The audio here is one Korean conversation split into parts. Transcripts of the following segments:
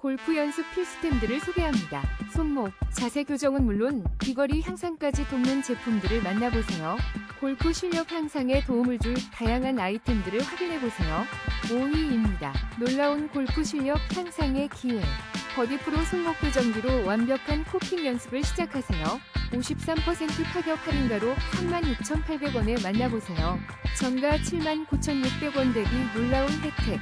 골프 연습 필수템들을 소개합니다. 손목, 자세 교정은 물론 비거리 향상까지 돕는 제품들을 만나보세요. 골프 실력 향상에 도움을 줄 다양한 아이템들을 확인해보세요. 5위입니다. 놀라운 골프 실력 향상의 기회. 버디 프로 손목 교정기로 완벽한 코킹 연습을 시작하세요. 53% 파격 할인가로 36,800원에 만나보세요. 정가 79,600원 대비 놀라운 혜택.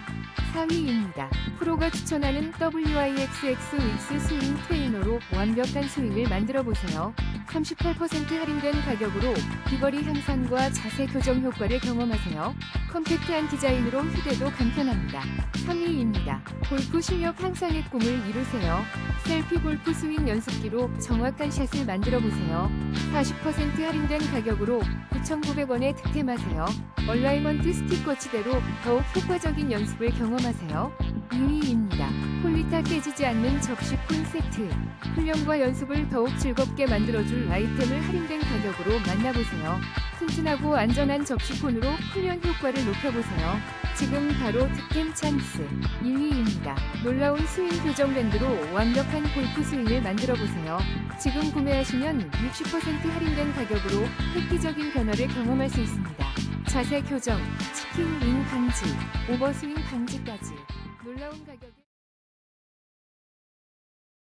4위입니다. 프로가 추천하는 WIXX 윅스 스윙 트레이너로 완벽한 스윙을 만들어 보세요. 38% 할인된 가격으로 비거리 향상과 자세 교정 효과를 경험하세요. 컴팩트한 디자인으로 휴대도 간편합니다. 3위입니다. 골프 실력 향상의 꿈을 이루세요. 셀피 골프 스윙 연습기로 정확한 샷을 만들어 보세요. 40% 할인된 가격으로 9,900원에 득템하세요. 얼라이먼트 스티커 치대로 더욱 효과적인 연습을 경험하세요. 2위입니다. 폴리타 깨지지 않는 접시콘 세트. 훈련과 연습을 더욱 즐겁게 만들어줄 아이템을 할인된 가격으로 만나보세요. 튼튼하고 안전한 접시콘으로 훈련 효과를 높여보세요. 지금 바로 득템 찬스. 1위입니다. 놀라운 스윙 교정 밴드로 완벽한 골프 스윙을 만들어보세요. 지금 구매하시면 60% 할인된 가격으로 획기적인 변화를 경험할 수 있습니다. 자세 교정, 치킨 윙 방지, 오버스윙 방지까지 놀라운 가격에